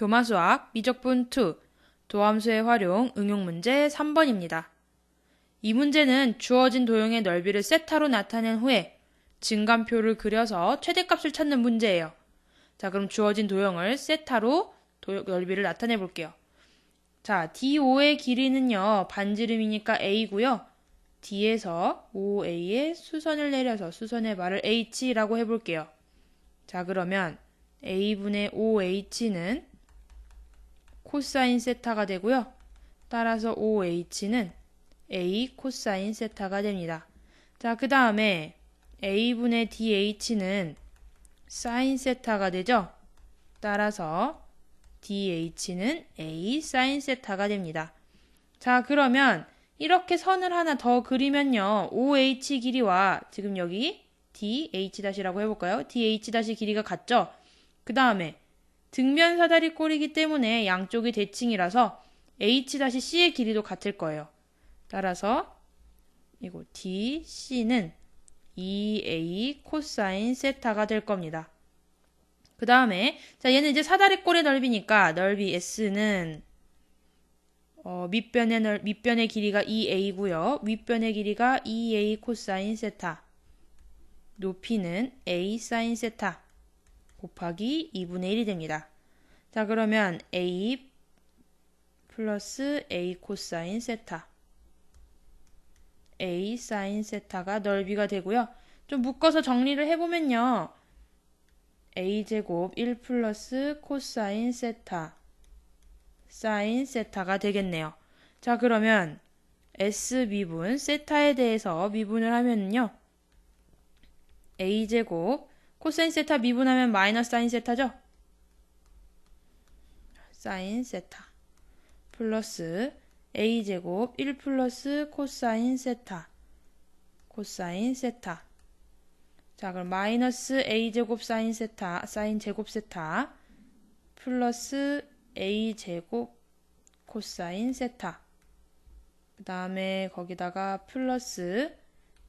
교마수학 미적분 2 도함수의 활용 응용 문제 3번입니다. 이 문제는 주어진 도형의 넓이를 세타로 나타낸 후에 증감표를 그려서 최대값을 찾는 문제예요. 자, 그럼 주어진 도형을 세타로 도, 넓이를 나타내 볼게요. 자, D5의 길이는요, 반지름이니까 A고요. D에서 OA에 수선을 내려서 수선의 말을 H라고 해 볼게요. 자, 그러면 A분의 OH는 코사인 세타가 되고요. 따라서 OH는 A 코사인 세타가 됩니다. 자, 그 다음에 A분의 DH는 사인 세타가 되죠. 따라서 DH는 A 사인 세타가 됩니다. 자, 그러면 이렇게 선을 하나 더 그리면요. OH 길이와 지금 여기 DH-라고 해볼까요? DH- 길이가 같죠? 그 다음에 등면 사다리 꼴이기 때문에 양쪽이 대칭이라서 H-C의 길이도 같을 거예요. 따라서 이거 DC는 2A 코사인 세타가 될 겁니다. 그 다음에 자 얘는 이제 사다리 꼴의 넓이니까 넓이 S는 어, 밑변의 넓, 밑변의 길이가 2a고요. 윗변의 길이가 2a 코사인 세타. 높이는 a 사인 세타 곱하기 2분의 1이 됩니다. 자, 그러면 a 플러스 a 코사인 세타. a 사인 세타가 넓이가 되고요. 좀 묶어서 정리를 해보면요. a제곱 1 플러스 코사인 세타 사인 세타가 되겠네요. 자 그러면 S 미분 세타에 대해서 미분을 하면요. A제곱 코사인 세타 미분하면 마이너스 사인 세타죠? 사인 세타 플러스 A제곱 1 플러스 코사인 세타 코사인 세타 자 그럼 마이너스 A제곱 사인 세타 사인 제곱 세타 플러스 a제곱 코사인 세타 그 다음에 거기다가 플러스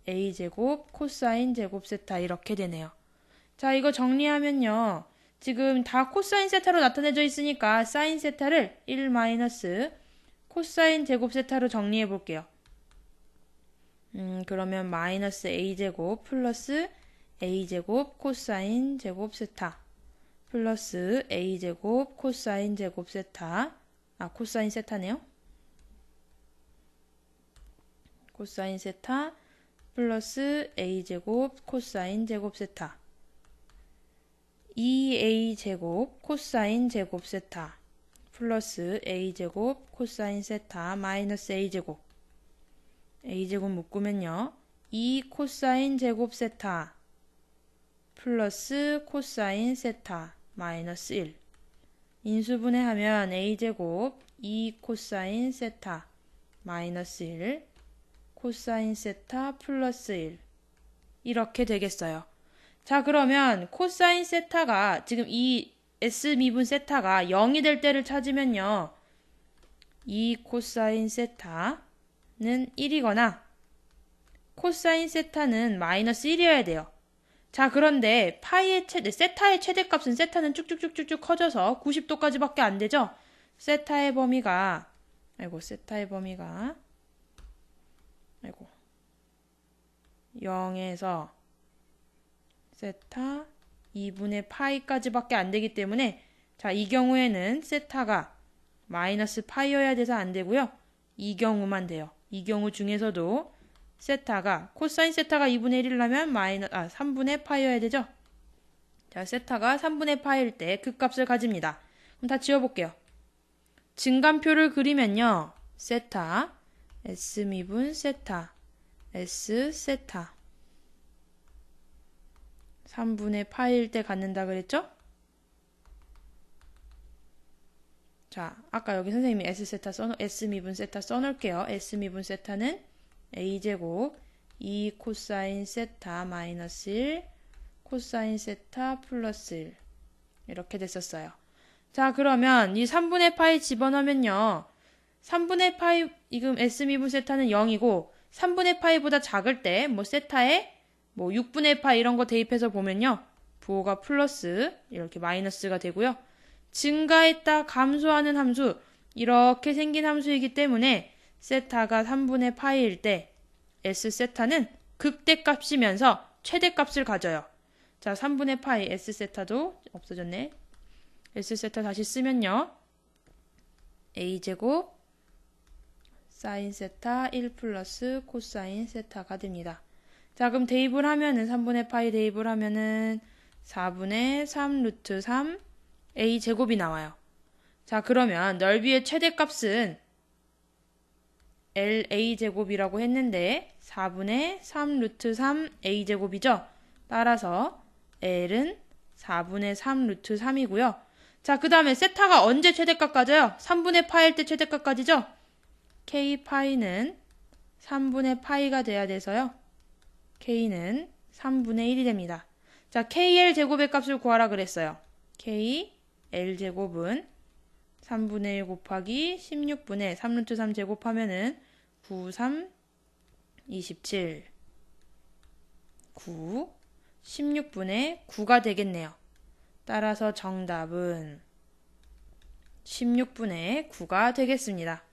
a제곱 코사인 제곱 세타 이렇게 되네요. 자 이거 정리하면요. 지금 다 코사인 세타로 나타내져 있으니까 사인 세타를 1 마이너스 코사인 제곱 세타로 정리해 볼게요. 음, 그러면 마이너스 a제곱 플러스 a제곱 코사인 제곱 세타 플러스 a제곱 코사인 제곱 세타 아 코사인 세타네요. 코사인 세타 플러스 a제곱 코사인 제곱 세타 2a제곱 코사인 제곱 세타 플러스 a제곱 코사인 세타 마이너스 a제곱 a제곱 묶으면요 2 코사인 제곱 세타 플러스 코사인 세타 마이너스 1. 인수분해하면 a제곱 2 코사인 세타 마이너스 1 코사인 세타 플러스 1 이렇게 되겠어요. 자 그러면 코사인 세타가 지금 이 S 미분 세타가 0이 될 때를 찾으면요. 2 코사인 세타는 1이거나 코사인 세타는 마이너스 1이어야 돼요. 자, 그런데 파이의 최대, 세타의 최대값은 세타는 쭉쭉쭉쭉쭉 커져서 90도까지밖에 안 되죠? 세타의 범위가, 아이고, 세타의 범위가, 아이고, 0에서 세타 2분의 파이까지밖에 안 되기 때문에, 자, 이 경우에는 세타가 마이너스 파이여야 돼서 안 되고요. 이 경우만 돼요. 이 경우 중에서도 세타가 코사인 세타가 2분의 1이라면 마이너 아 3분의 파이여야 되죠? 자, 세타가 3분의 파일 때그 값을 가집니다. 그럼 다 지워볼게요. 증감표를 그리면요. 세타, S 미분 세타, S 세타. 3분의 파일 때 갖는다 그랬죠? 자, 아까 여기 선생님이 S 세타 써, S 미분 세타 써놓을게요. S 미분 세타는 a제곱 2 코사인 세타 마이너스 1 코사인 세타 플러스 1 이렇게 됐었어요. 자 그러면 이 3분의 파이 집어넣으면요. 3분의 파이 지금 S 미분 세타는 0이고 3분의 파이보다 작을 때 뭐 세타에 뭐 6분의 파이 이런 거 대입해서 보면요. 부호가 플러스 이렇게 마이너스가 되고요. 증가했다 감소하는 함수 이렇게 생긴 함수이기 때문에 세타가 3분의 파이일 때 S 세타는 극대값이면서 최대값을 가져요. 자, 3분의 파이 S 세타도 없어졌네. S 세타 다시 쓰면요. A 제곱 사인 세타 1 플러스 코사인 세타가 됩니다. 자, 그럼 대입을 하면은 3분의 파이 대입을 하면은 4분의 3 루트 3 A 제곱이 나와요. 자, 그러면 넓이의 최대값은 LA 제곱이라고 했는데 4분의 3 루트 3 A 제곱이죠. 따라서 L은 4분의 3 루트 3이고요. 자, 그 다음에 세타가 언제 최대값 가져요? 3분의 파일 때 최대값 가지죠? K 파이는 3분의 파이가 돼야 돼서요. K는 3분의 1이 됩니다. 자, KL 제곱의 값을 구하라 그랬어요. K, L 제곱은 3분의 1 곱하기 16분의 3루트 3 제곱하면은 9, 3, 27. 9, 16분의 9가 되겠네요. 따라서 정답은 16분의 9가 되겠습니다.